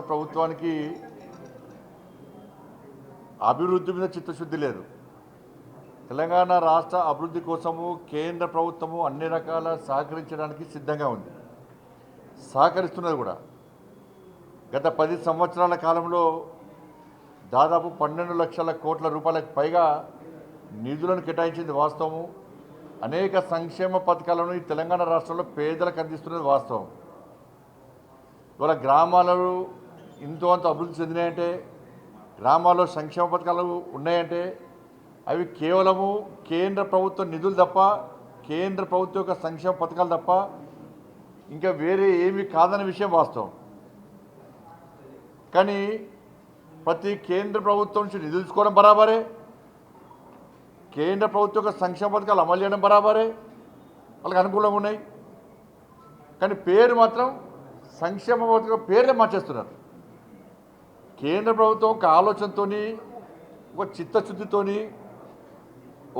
రాష్ట్ర ప్రభుత్వానికి అభివృద్ధి మీద చిత్తశుద్ధి లేదు. తెలంగాణ రాష్ట్ర అభివృద్ధి కోసము కేంద్ర ప్రభుత్వము అన్ని రకాల సహకరించడానికి సిద్ధంగా ఉంది. సహకరిస్తున్నది కూడా. గత పది సంవత్సరాల కాలంలో దాదాపు పన్నెండు లక్షల కోట్ల రూపాయలకు పైగా నిధులను కేటాయించింది వాస్తవము. అనేక సంక్షేమ పథకాలను ఈ తెలంగాణ రాష్ట్రంలో పేదలకు అందిస్తున్నది వాస్తవం. ఇవాళ గ్రామాలలో ఇంతో అంత అభివృద్ధి చెందినాయంటే గ్రామాల్లో సంక్షేమ పథకాలు ఉన్నాయంటే అవి కేవలము కేంద్ర ప్రభుత్వ నిధులు తప్ప కేంద్ర ప్రభుత్వం యొక్క సంక్షేమ పథకాలు తప్ప ఇంకా వేరే ఏమీ కాదన్న విషయం వాస్తవం. కానీ ప్రతి కేంద్ర ప్రభుత్వం నుంచి నిధులు తీసుకోవడం బరాబరే కేంద్ర ప్రభుత్వం యొక్క సంక్షేమ పథకాలు అమలు చేయడం బరాబరే వాళ్ళకి అనుకూలంగా ఉన్నాయి. కానీ పేరు మాత్రం సంక్షేమ పథకం పేర్లే మార్చేస్తున్నారు. కేంద్ర ప్రభుత్వం ఒక ఆలోచనతో ఒక చిత్తశుద్ధితోని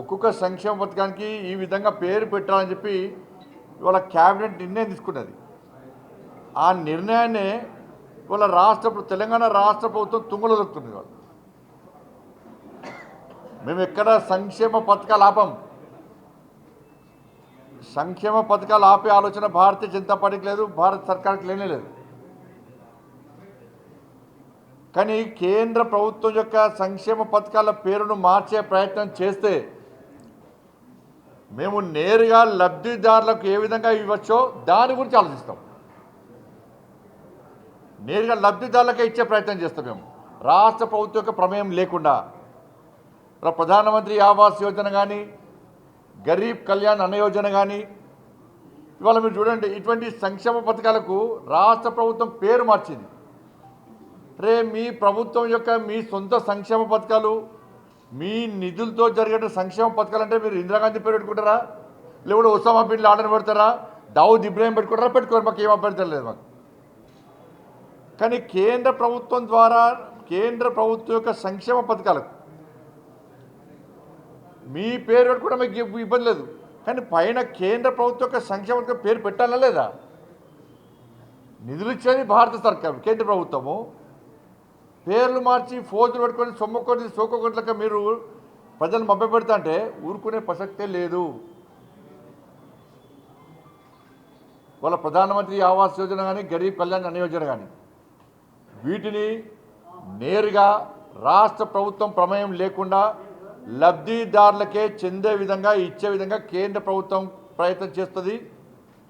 ఒక్కొక్క సంక్షేమ పథకానికి ఈ విధంగా పేరు పెట్టాలని చెప్పి ఇవాళ క్యాబినెట్ నిర్ణయం తీసుకున్నది. ఆ నిర్ణయాన్ని ఇవాళ రాష్ట్ర తెలంగాణ రాష్ట్ర ప్రభుత్వం తుంగలో దొరుకుతుంది వాళ్ళు మేము ఎక్కడ సంక్షేమ పథకాలు ఆపం. సంక్షేమ పథకాలు ఆపే ఆలోచన భారతీయ జనతా పార్టీకి లేదు భారత సర్కార్కి లేనే లేదు. కానీ కేంద్ర ప్రభుత్వం యొక్క సంక్షేమ పథకాల పేరును మార్చే ప్రయత్నం చేస్తే మేము నేరుగా లబ్ధిదారులకు ఏ విధంగా ఇవ్వచ్చో దాని గురించి ఆలోచిస్తాం. నేరుగా లబ్ధిదారులకే ఇచ్చే ప్రయత్నం చేస్తాం మేము. రాష్ట్ర ప్రభుత్వం యొక్క ప్రమేయం లేకుండా. ప్రధానమంత్రి ఆవాస్ యోజన కానీ గరీబ్ కళ్యాణ్ అన్న యోజన కానీ ఇవాళ మీరు చూడండి ఇటువంటి సంక్షేమ పథకాలకు రాష్ట్ర ప్రభుత్వం పేరు మార్చింది. రే మీ ప్రభుత్వం యొక్క మీ సొంత సంక్షేమ పథకాలు మీ నిధులతో జరిగిన సంక్షేమ పథకాలు అంటే మీరు ఇందిరాగాంధీ పేరు పెట్టుకుంటారా? లేకుంటే ఉసామా బిన్ లాడన్ పెడతారా? దావుద్ ఇబ్రాహిం పెట్టుకుంటారా? పెట్టుకోరు మాకు ఏం అభ్యర్థం లేదు మాకు. కానీ కేంద్ర ప్రభుత్వం ద్వారా కేంద్ర ప్రభుత్వం యొక్క సంక్షేమ పథకాలకు మీ పేరు పెట్టుకుంటే మీకు ఇబ్బంది లేదు. కానీ పైన కేంద్ర ప్రభుత్వం యొక్క సంక్షేమ పథకం పేరు పెట్టాలా లేదా? నిధులు ఇచ్చేది భారత సర్కార్ కేంద్ర ప్రభుత్వము. పేర్లు మార్చి ఫోజులు పెట్టుకొని సొమ్మకొని సోకొకొట్లక మీరు ప్రజలు మభ్యపెడతా అంటే ఊరుకునే ప్రసక్తే లేదు. వాళ్ళ ప్రధానమంత్రి ఆవాస్ యోజన కానీ గరీబ్ కళ్యాణ్ అన్న యోజన కానీ వీటిని నేరుగా రాష్ట్ర ప్రభుత్వం ప్రమేయం లేకుండా లబ్ధిదారులకే చెందే విధంగా ఇచ్చే విధంగా కేంద్ర ప్రభుత్వం ప్రయత్నం చేస్తుంది.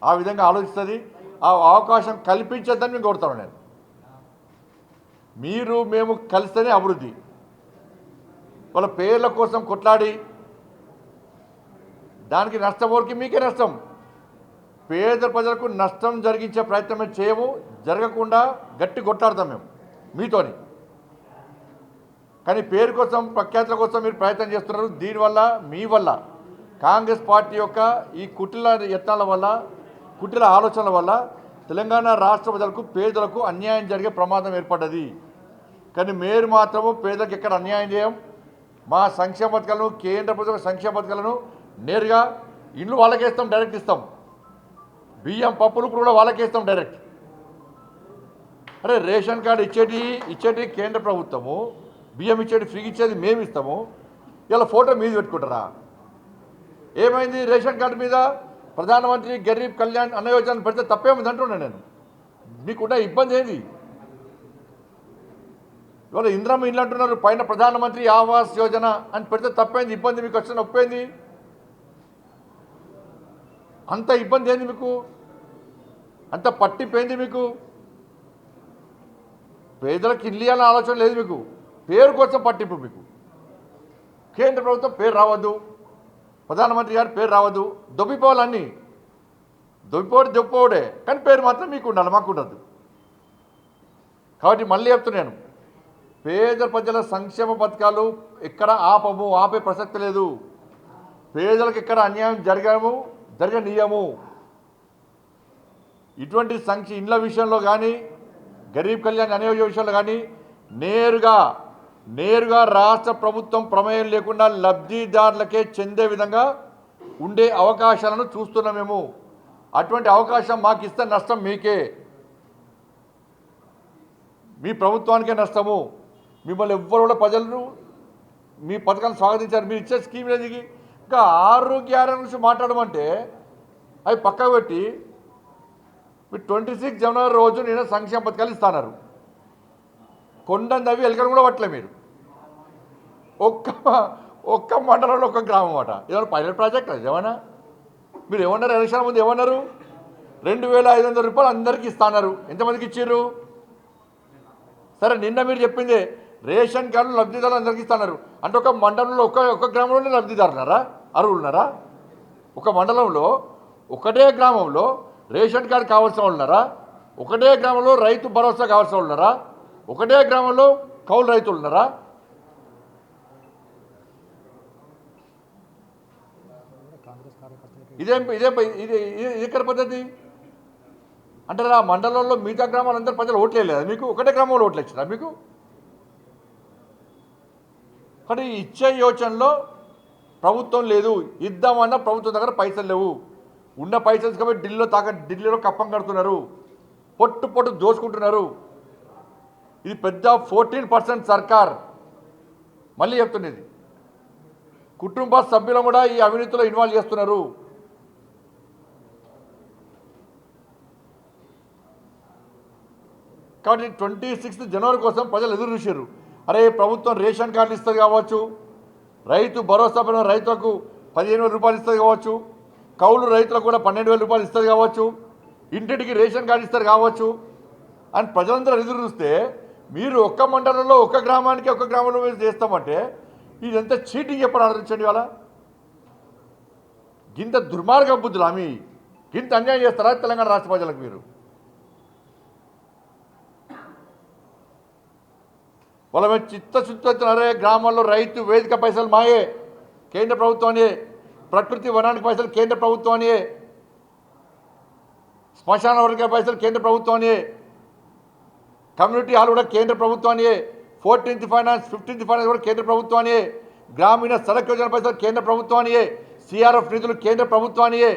ఆ విధంగా ఆలోచిస్తుంది. ఆ అవకాశం కల్పించద్దని మేము కోరుతాను నేను. మీరు మేము కలిస్తేనే అభివృద్ధి. వాళ్ళ పేర్ల కోసం కొట్లాడి దానికి నష్టపోరికి మీకే నష్టం. పేద ప్రజలకు నష్టం జరిగించే ప్రయత్నం చేయము జరగకుండా గట్టి కొట్లాడతాం మేము మీతోని. కానీ పేరు కోసం ప్రఖ్యాతుల కోసం మీరు ప్రయత్నం చేస్తున్నారు దీనివల్ల మీ వల్ల. కాంగ్రెస్ పార్టీ యొక్క ఈ కుటిల యత్నాల వల్ల కుటిల ఆలోచనల వల్ల తెలంగాణ రాష్ట్ర ప్రజలకు పేదలకు అన్యాయం జరిగే ప్రమాదం ఏర్పడ్డది. కానీ మీరు మాత్రము పేదలకు ఎక్కడ అన్యాయం చేయం? మా సంక్షేమ పథకాలను కేంద్ర ప్రభుత్వ సంక్షేమ పథకాలను నేరుగా ఇండ్లు వాళ్ళకేస్తాం డైరెక్ట్ ఇస్తాం. బియ్యం పప్పులు కూడా వాళ్ళకేస్తాం డైరెక్ట్. అరే రేషన్ కార్డు ఇచ్చేటి ఇచ్చేటి కేంద్ర ప్రభుత్వము బియ్యం ఇచ్చేటి ఫ్రీ ఇచ్చేది మేము ఇస్తాము. ఇలా ఫోటో మీద పెట్టుకుంటారా? ఏమైంది రేషన్ కార్డు మీద? ప్రధానమంత్రి గరీబ్ కళ్యాణ్ అన్న యోజన పెడితే తప్పేముంది అంటున్నాను నేను. మీకున్న ఇబ్బంది ఏంది? ఇవాళ ఇంద్రమ్మ ఇల్లు అంటున్నారు పైన ప్రధానమంత్రి ఆవాస్ యోజన అని పెడితే తప్పైంది ఇబ్బంది మీకు వచ్చిన ఒప్పైంది అంత ఇబ్బంది ఏంది మీకు? అంత పట్టిపోయింది మీకు? పేదలకు ఇల్లు అనే ఆలోచన లేదు మీకు. పేరు కోసం పట్టింపు మీకు. కేంద్ర ప్రభుత్వం పేరు రావద్దు ప్రధానమంత్రి గారి పేరు రావద్దు దొబ్బిపోవాలన్నీ. దొబ్బిపోడు దొబ్బిపోవడే కానీ పేరు మాత్రం మీకు ఉండాలి మాకు ఉండదు కాబట్టి మళ్ళీ చెప్తున్నాను పేద ప్రజల సంక్షేమ పథకాలు ఎక్కడ ఆపము ఆపే ప్రసక్తి లేదు. పేదలకు ఎక్కడ అన్యాయం జరగము జరగనీయము. ఇటువంటి సంక్ష ఇండ్ల విషయంలో కానీ గరీబ్ కళ్యాణ్ అనే విషయంలో కానీ నేరుగా నేరుగా రాష్ట్ర ప్రభుత్వం ప్రమేయం లేకుండా లబ్ధిదారులకే చెందే విధంగా ఉండే అవకాశాలను చూస్తున్నాం మేము. అటువంటి అవకాశం మాకు ఇస్తే నష్టం మీకే. మీ ప్రభుత్వానికే నష్టము. మిమ్మల్ని ఎవ్వరు కూడా ప్రజలను మీ పథకాన్ని స్వాగతించారు మీరు ఇచ్చే స్కీమ్ దిగి. ఇంకా ఆరోగ్య ఆరోగ్యం గురించి మాట్లాడమంటే అవి పక్కకు పెట్టి మీరు ట్వంటీ సిక్స్ జనవరి రోజు నేను సంక్షేమ పథకాలు ఇస్తాన్నారు. కొండని తవ్వి ఎలకలు కూడా పట్టలే మీరు. ఒక్క ఒక్క మండలంలో ఒక్క గ్రామం అట. ఏమన్నా పైలట్ ప్రాజెక్ట్ ఏమన్నా? మీరు ఏమన్నారు? ఎలక్షన్ ముందు ఏమన్నారు? రెండు వేల ఐదు వందల రూపాయలు అందరికీ ఇస్తాన్నారు. ఎంతమందికి ఇచ్చారు సరే నిన్న మీరు చెప్పింది రేషన్ కార్డు లబ్ధిదారులు అందరికీ ఇస్తున్నారు అంటే ఒక మండలంలో ఒక ఒక గ్రామంలోనే లబ్ధిదారున్నారా అరువులున్నారా ఉన్నారా ఒక మండలంలో ఒకటే గ్రామంలో రేషన్ కార్డు కావాల్సిన ఉన్నారా ఒకటే గ్రామంలో రైతు భరోసా కావాల్సిన ఉన్నారా ఒకటే గ్రామంలో కౌలు రైతులు ఉన్నారా ఇదేం ఇదేం ఇది ఇక్కడ పద్ధతి? అంటే ఆ మండలంలో మిగతా గ్రామాలందరూ ప్రజలు ఓట్లేదు మీకు? ఒకటే గ్రామంలో ఓట్లు వచ్చినా మీకు? కానీ ఇచ్చే యోచనలో ప్రభుత్వం లేదు. ఇద్దామన్నా ప్రభుత్వం దగ్గర పైసలు లేవు. ఉన్న పైసలు కాబట్టి ఢిల్లీలో తాక ఢిల్లీలో కప్పం కడుతున్నారు. పొట్టు పొట్టు దోచుకుంటున్నారు. ఇది పెద్ద ఫోర్టీన్ పర్సెంట్ సర్కార్. మళ్ళీ చెప్తున్నది. కుటుంబ సభ్యులను కూడా ఈ అవినీతిలో ఇన్వాల్వ్ చేస్తున్నారు. కాబట్టి ట్వంటీ సిక్స్త్ జనవరి కోసం ప్రజలు ఎదురు చూశారు. అరే ప్రభుత్వం రేషన్ కార్డులు ఇస్తుంది కావచ్చు రైతు భరోసా పడిన రైతులకు పదిహేను వేల రూపాయలు ఇస్తుంది కావచ్చు కౌలు రైతులకు కూడా పన్నెండు వేల రూపాయలు ఇస్తుంది కావచ్చు ఇంటింటికి రేషన్ కార్డు ఇస్తారు కావచ్చు. అని ప్రజలందరూ ఎదురు చూస్తే మీరు ఒక్క మండలంలో ఒక్క గ్రామానికి ఒక్క గ్రామంలో మీరు చేస్తామంటే ఇదంతా చీటింగ్ చెప్పని ఆలోచించండి వాళ్ళ గింత దుర్మార్గ బుద్ధులు ఆమె గింత అన్యాయం చేస్తారా తెలంగాణ రాష్ట్ర ప్రజలకు మీరు? వాళ్ళ మీద చిత్తశుద్ధి అరే గ్రామాల్లో రైతు వేదిక పైసలు మాయే. కేంద్ర ప్రభుత్వానియే. ప్రకృతి వనానికి పైసలు కేంద్ర ప్రభుత్వానియే. శ్మశాన వర్గ పైసలు కేంద్ర ప్రభుత్వానియే. కమ్యూనిటీ హాల్ కూడా కేంద్ర ప్రభుత్వానియే. ఫోర్టీన్త్ ఫైనాన్స్ ఫిఫ్టీన్త్ ఫైనాన్స్ కూడా కేంద్ర ప్రభుత్వానియే. గ్రామీణ సడక్ యోజన పైసలు కేంద్ర ప్రభుత్వానియే. సిఆర్ఎఫ్ నిధులు కేంద్ర ప్రభుత్వానియే.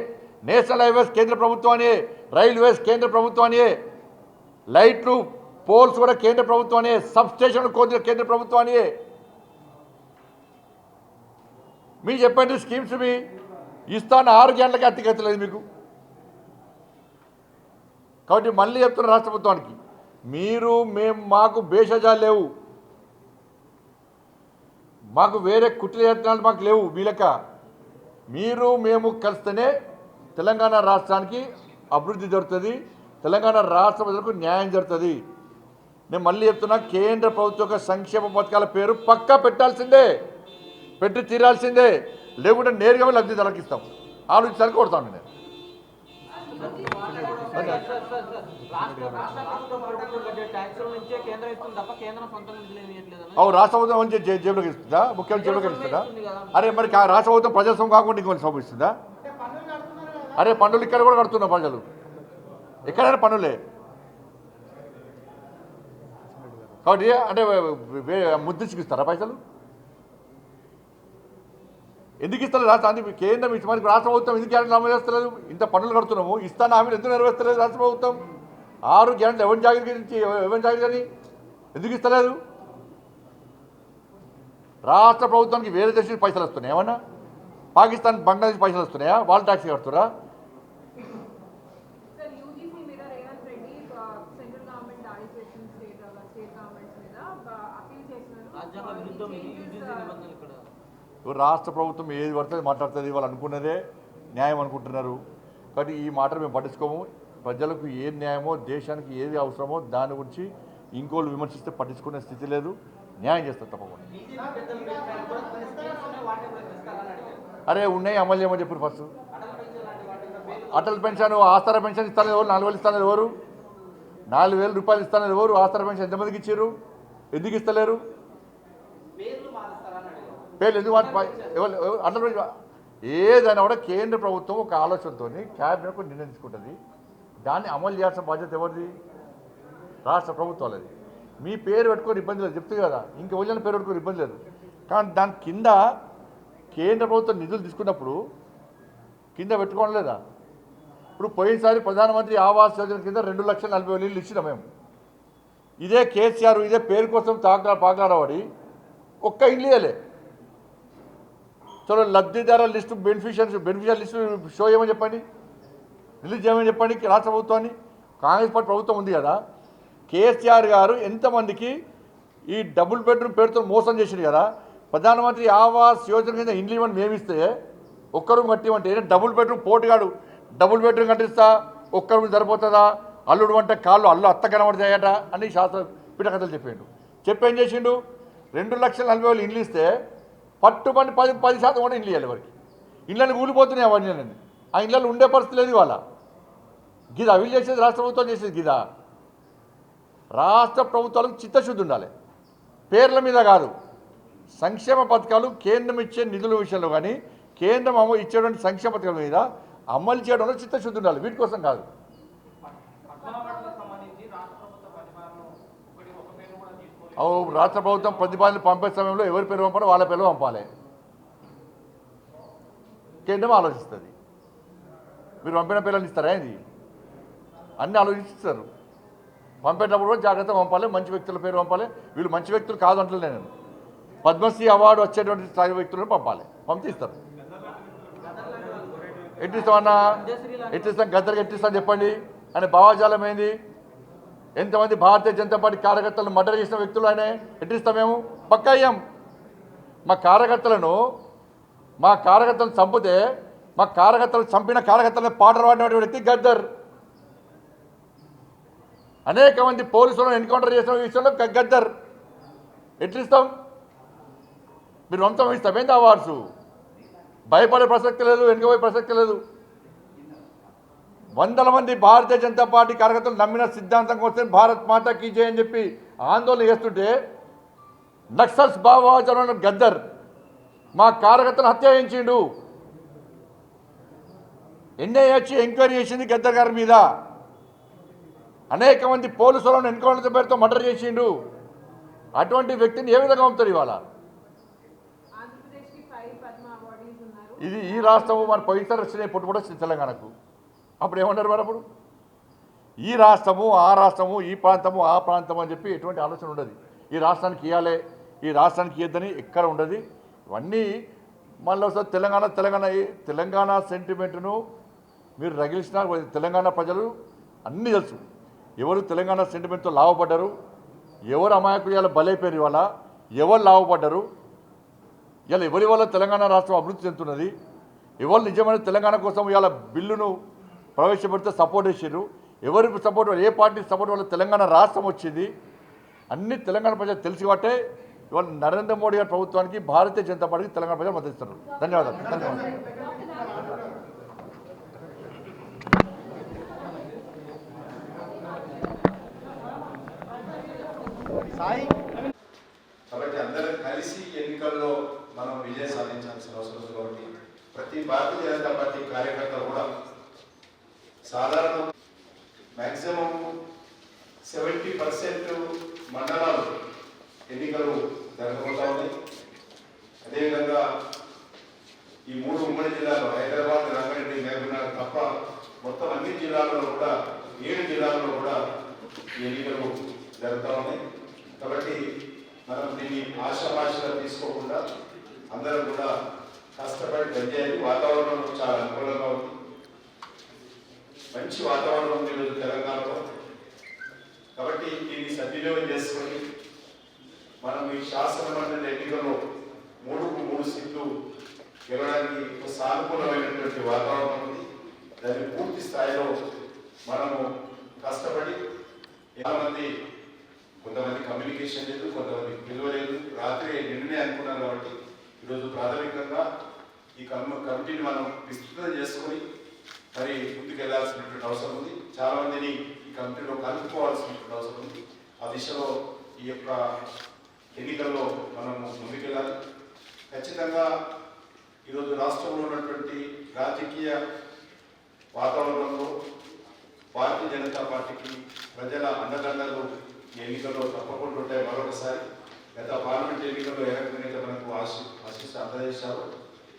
నేషనల్ హైవేస్ కేంద్ర ప్రభుత్వానియే. రైల్వేస్ కేంద్ర ప్రభుత్వానియే. లైట్లు పోల్స్ కూడా కేంద్ర ప్రభుత్వాన్ని సబ్ స్టేషన్ కోరిన కేంద్ర ప్రభుత్వాన్ని మీరు చెప్పండి స్కీమ్స్ మీ ఇస్తాను ఆరు గంటలకి అతికెత్తలేదు మీకు. కాబట్టి మళ్ళీ చెప్తున్న రాష్ట్ర ప్రభుత్వానికి మీరు మేము మాకు భేషజాలు లేవు. మాకు వేరే కుట్ర యత్నాలు మాకు లేవు మీ లెక్క. మీరు మేము కలిస్తేనే తెలంగాణ రాష్ట్రానికి అభివృద్ధి జరుగుతుంది తెలంగాణ రాష్ట్ర ప్రజలకు న్యాయం జరుగుతుంది. నేను మళ్ళీ చెప్తున్నా కేంద్ర ప్రభుత్వ యొక్క సంక్షేమ పథకాల పేరు పక్కా పెట్టాల్సిందే. పెట్టి తీరాల్సిందే. లేకుంటే నేరుగా లబ్ధి తలకిస్తాం ఆలోచించాలి కొడతాను నేను. రాష్ట్ర ప్రభుత్వం కేంద్రం ఇస్తుంది అవు రాష్ట్ర ప్రభుత్వం ముఖ్యమంత్రి జేబులోకి ఇస్తుందా? అరే మరి రాష్ట్ర ప్రభుత్వం ప్రజాస్వామ్యం కాకుండా ఇంకొన్ని సొమ్ము ఇస్తుందా? అరే పన్నులు ఇక్కడ కూడా కడుతున్నారు ప్రజలు. ఎక్కడైనా పన్నులే. కాబట్టి అంటే ముద్దించుకిస్తారా పైసలు? ఎందుకు ఇస్తారు రాష్ట్ర కేంద్రం ఇచ్చి మనకి రాష్ట్ర ప్రభుత్వం ఎందుకు గ్యారెంటీ అమలు చేస్తలేదు? ఇంత పన్నులు కడుతున్నాము. ఇస్తాను హామీలు ఎందుకు నెరవేర్చలేదు రాష్ట్ర ప్రభుత్వం? ఆరు గ్యారెంటీ ఎవరి జాగ్రత్త గురించి ఎవరి జాగ్రత్త అని ఎందుకు ఇస్తలేదు? రాష్ట్ర ప్రభుత్వానికి వేరే దేశం పైసలు వస్తున్నాయి. ఏమన్నా? పాకిస్తాన్ బంగ్లాదేశ్ పైసలు వస్తున్నాయా? వాళ్ళు ట్యాక్సీ కడుతురా ఇప్పుడు రాష్ట్ర ప్రభుత్వం ఏది పడుతుంది మాట్లాడుతుంది వాళ్ళు అనుకున్నదే న్యాయం అనుకుంటున్నారు. కాబట్టి ఈ మాటలు మేము పట్టించుకోము. ప్రజలకు ఏది న్యాయమో దేశానికి ఏది అవసరమో దాని గురించి ఇంకోళ్ళు విమర్శిస్తే పట్టించుకునే స్థితి లేదు. న్యాయం చేస్తారు తప్పకుండా. అరే ఉన్నాయి అమలు చేయమని చెప్పారు ఫస్ట్. అటల్ పెన్షన్ ఆస్తార పెన్షన్ ఇస్తాను ఎవరు? నాలుగు వేలు ఇస్తాను ఎవరు? నాలుగు వేల రూపాయలు ఇస్తాను ఎవరు? ఆస్తార పెన్షన్ ఎంతమందికి ఇచ్చారు? ఎందుకు ఇస్తలేరు? పేర్లు ఎందుకు మార్చి ఏదైనా కూడా కేంద్ర ప్రభుత్వం ఒక ఆలోచనతో క్యాబినెట్ నిర్ణయించుకుంటుంది నిర్ణయం తీసుకుంటుంది. దాన్ని అమలు చేయాల్సిన బాధ్యత ఎవరిది? రాష్ట్ర ప్రభుత్వాలది. మీ పేరు పెట్టుకొని ఇబ్బంది లేదు చెప్తుంది కదా. ఇంక వదిలిన పేరు పెట్టుకొని ఇబ్బంది లేదు. కానీ దాని కింద కేంద్ర ప్రభుత్వం నిధులు తీసుకున్నప్పుడు కింద పెట్టుకోవడం లేదా? ఇప్పుడు పోయినసారి ప్రధానమంత్రి ఆవాస్ యోజన కింద రెండు లక్షల నలభై వేలు ఇచ్చినాం మేము. ఇదే కేసీఆర్ ఇదే పేరు కోసం తాకా పాకలాడబడి ఒక్క ఇల్లు ఇవ్వలే చలో లబ్ధిదారుల list beneficiaries beneficiary list show చేయమని చెప్పండి. రిలీజ్ చేయమని చెప్పండి రాష్ట్ర ప్రభుత్వాన్ని. కాంగ్రెస్ పార్టీ ప్రభుత్వం ఉంది కదా. కేసీఆర్ గారు ఎంతమందికి ఈ డబుల్ బెడ్రూమ్ పేరుతో మోసం చేసిండు కదా. ప్రధానమంత్రి ఆవాస్ యోజన కింద ఇండ్లు ఇవ్వని మేమిస్తే ఒక్క రూమ్ కట్టిమంటే డబుల్ బెడ్రూమ్ పోటుగాడు డబుల్ బెడ్రూమ్ కట్టిస్తా ఒక్క రూమ్ సరిపోతుందా? అల్లుడు అంటే కాళ్ళు అల్లు అత్త కనబడతాయట అని శాస్త్ర పిటకథలు చెప్పిండు చెప్పేం చేసిండు? రెండు లక్షల నలభై వేలు ఇండ్లు ఇస్తే పట్టుబడి పది పది శాతం కూడా ఇండ్లు ఇవ్వాలి వారికి ఇళ్ళని కూలిపోతున్నాయి అవన్నీ ఆ ఇండ్లలో ఉండే పరిస్థితి లేదు ఇవాళ. గిద వీళ్ళు చేసేది రాష్ట్ర ప్రభుత్వం చేసేది గిద. రాష్ట్ర ప్రభుత్వాలకు చిత్తశుద్ధి ఉండాలి. పేర్ల మీద కాదు. సంక్షేమ పథకాలు కేంద్రం ఇచ్చే నిధుల విషయంలో కానీ కేంద్రం అమలు ఇచ్చేటువంటి సంక్షేమ పథకాల మీద అమలు చేయడంలో చిత్తశుద్ధి ఉండాలి. వీటి కోసం కాదు పద్మనాభాలకు సంబంధించి రాష్ట్ర ప్రభుత్వ ప్రతిపాదన ఒకటి ఒక పేరు కూడా తీసుకోలేదు అవు రాష్ట్ర ప్రభుత్వం ప్రతిపాదన పంపే సమయంలో ఎవరి పేరు పంపాలో వాళ్ళ పేరు పంపాలి. కేంద్రం ఆలోచిస్తుంది. మీరు పంపిన పిల్లలు ఇస్తారా ఇది అన్నీ ఆలోచిస్తారు. పంపేటప్పుడు కూడా జాగ్రత్తగా పంపాలి మంచి వ్యక్తుల పేరు పంపాలి. వీళ్ళు మంచి వ్యక్తులు కాదు నేను. పద్మశ్రీ అవార్డు వచ్చేటువంటి స్థాయి వ్యక్తులను పంపాలి. పంపిస్తారు. ఎట్టిస్తామన్నా ఎట్టిస్తాం? గద్దరికి ఎట్టిస్తాం చెప్పండి? అని భావాజాలం ఏంది? ఎంతమంది భారతీయ జనతా పార్టీ కార్యకర్తలను మర్డర్ చేసిన వ్యక్తులు ఆయన? ఎట్టిస్తాం మేము? అయ్యాం. మా కార్యకర్తలను మా కార్యకర్తలను చంపితే మా కార్యకర్తలు చంపిన కార్యకర్తలను పాటలు పాడిన వ్యక్తి గద్దర్. అనేక మంది పోలీసులను ఎన్కౌంటర్ చేసిన విషయంలో గద్దర్. ఎట్లిస్తాం మీరు వంతం ఇస్తాం. ఏంది అవార్డ్స్ భయపడే ప్రసక్తి లేదు వెనుకపోయే ప్రసక్తి లేదు. వందల మంది భారతీయ జనతా పార్టీ కార్యకర్తలు నమ్మిన సిద్ధాంతం కోసం భారత్ మాతా కీ జై అని చెప్పి ఆందోళన చేస్తుంటే నక్సల్స్ భావచరణ గద్దర్ మా కార్యకర్తలు హత్య చేయించిండు. ఎన్ఐఏ వచ్చి ఎంక్వైరీ చేసింది గద్దర్ గారి మీద. అనేక మంది పోలీసులను ఎన్కౌంటర్ పేరుతో మర్డర్ చేసిండు. అటువంటి వ్యక్తిని ఏ విధంగా పంపుతారు ఇవాళ? ఇది ఈ రాష్ట్రము మన పవిత్ర వచ్చినాయి పుట్టు కూడా వచ్చింది తెలంగాణకు. అప్పుడు ఏమన్నారు మరి అప్పుడు? ఈ రాష్ట్రము ఆ రాష్ట్రము ఈ ప్రాంతము ఆ ప్రాంతము అని చెప్పి ఎటువంటి ఆలోచన ఉండదు. ఈ రాష్ట్రానికి ఇవ్వాలి ఈ రాష్ట్రానికి ఇవ్వద్దని ఎక్కడ ఉండదు. ఇవన్నీ మళ్ళీ ఒకసారి తెలంగాణ తెలంగాణ తెలంగాణ సెంటిమెంట్ను మీరు రగిలిసిన తెలంగాణ ప్రజలు అన్నీ తెలుసు. ఎవరు తెలంగాణ సెంటిమెంట్తో లాభపడ్డారు ఎవరు అమాయకులు ఇవాళ బలైపోయారు ఇవాళ? ఎవరు లాభపడ్డారు ఇలా ఎవరి వల్ల తెలంగాణ రాష్ట్రం అభివృద్ధి చెందుతున్నది? ఎవరు నిజమైన తెలంగాణ కోసం ఇవాళ బిల్లును ప్రవేశపెడితే సపోర్ట్ చేసారు ఎవరికి సపోర్ట్ ఏ పార్టీకి సపోర్ట్ వల్ల తెలంగాణ రాష్ట్రం వచ్చింది? అన్ని తెలంగాణ ప్రజలు తెలిసి కాబట్టే ఇవాళ నరేంద్ర మోడీ గారి ప్రభుత్వానికి భారతీయ జనతా పార్టీకి తెలంగాణ ప్రజలు మద్దతిస్తున్నారు ధన్యవాదాలు ధన్యవాదాలు. కాబట్టి అందరం కలిసి ఎన్నికల్లో మనం విజయం సాధించాల్సిన అవసరం ఉంది కాబట్టి ప్రతి భారతీయ జనతా పార్టీ కార్యకర్తలు కూడా సాధారణ మ్యాక్సిమం సెవెంటీ పర్సెంట్ మండలాలు ఎన్నికలు జరగబోతా ఉన్నాయి. అదేవిధంగా ఈ మూడు ఉమ్మడి జిల్లాలో హైదరాబాద్ రంగారెడ్డి మహబూబ్నగర్ తప్ప మొత్తం అన్ని జిల్లాల్లో కూడా ఏడు జిల్లాల్లో కూడా ఎన్నికలు జరుగుతూ ఉన్నాయి. కాబట్టి మనం దీన్ని ఆశాభాషగా తీసుకోకుండా అందరం కూడా కష్టపడి పనిచేయాలి. వాతావరణం చాలా అనుకూలంగా ఉంది. మంచి వాతావరణం ఉంది ఈరోజు తెలంగాణలో. కాబట్టి దీన్ని సద్వినియోగం చేసుకొని మనం ఈ శాసనమండలి ఎన్నికల్లో మూడుకు మూడు సీట్లు గెలవడానికి ఒక సానుకూలమైనటువంటి వాతావరణం ఉంది. దాన్ని పూర్తి స్థాయిలో మనము కష్టపడి ఎంతమంది కొంతమంది కమ్యూనికేషన్ లేదు కొంతమంది పిలవలేదు రాత్రి నిన్ననే అనుకున్నాను కాబట్టి ఈరోజు ప్రాథమికంగా ఈ కమ్ కమిటీని మనం విస్తృతం చేసుకొని మరి ముందుకెళ్ళాల్సినటువంటి అవసరం ఉంది. చాలా మందిని ఈ కమిటీలో కలుపుకోవాల్సినటువంటి అవసరం ఉంది. ఆ దిశలో ఈ యొక్క ఎన్నికల్లో మనము ముందుకెళ్ళాలి. ఖచ్చితంగా ఈరోజు రాష్ట్రంలో ఉన్నటువంటి రాజకీయ వాతావరణంలో భారతీయ జనతా పార్టీకి ప్రజల అండదండలు ఈ ఎన్నికల్లో తప్పకుండా ఉంటాయి. మరొకసారి గత పార్లమెంట్ ఎన్నికల్లో ఏ మనకు ఆశి ఆశిస్తూ అందజేశారు.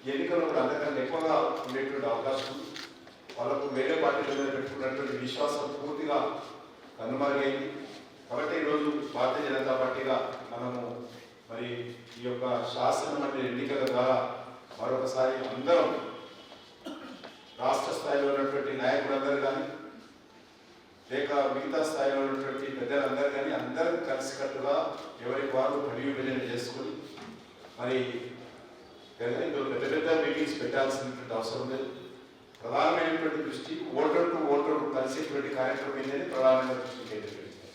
ఈ ఎన్నికల్లో కూడా అంతకన్నా ఎక్కువగా ఉండేటువంటి అవకాశం ఉంది. వాళ్ళకు వేరే పార్టీల మీద పెట్టుకున్నటువంటి విశ్వాసం పూర్తిగా కనుమరుగైంది. కాబట్టి ఈరోజు భారతీయ జనతా పార్టీగా మనము మరి ఈ యొక్క శాసనమండలి ఎన్నికల ద్వారా మరొకసారి అందరం రాష్ట్ర స్థాయిలో ఉన్నటువంటి నాయకులందరూ కానీ లేక మిగతా స్థాయిలో ఉన్నటువంటి పెద్దలందరూ కానీ అందరూ కలిసికట్టుగా ఎవరికి వారు పని విభజన చేసుకుని మరి ఇందులో పెద్ద పెద్ద మీటింగ్స్ పెట్టాల్సినటువంటి అవసరం లేదు. ప్రధానమైనటువంటి దృష్టి ఓటర్ టు ఓటర్ కలిసేటువంటి కార్యక్రమం ఏంటంటే ప్రధానమైన దృష్టి కేంద్రీకరించారు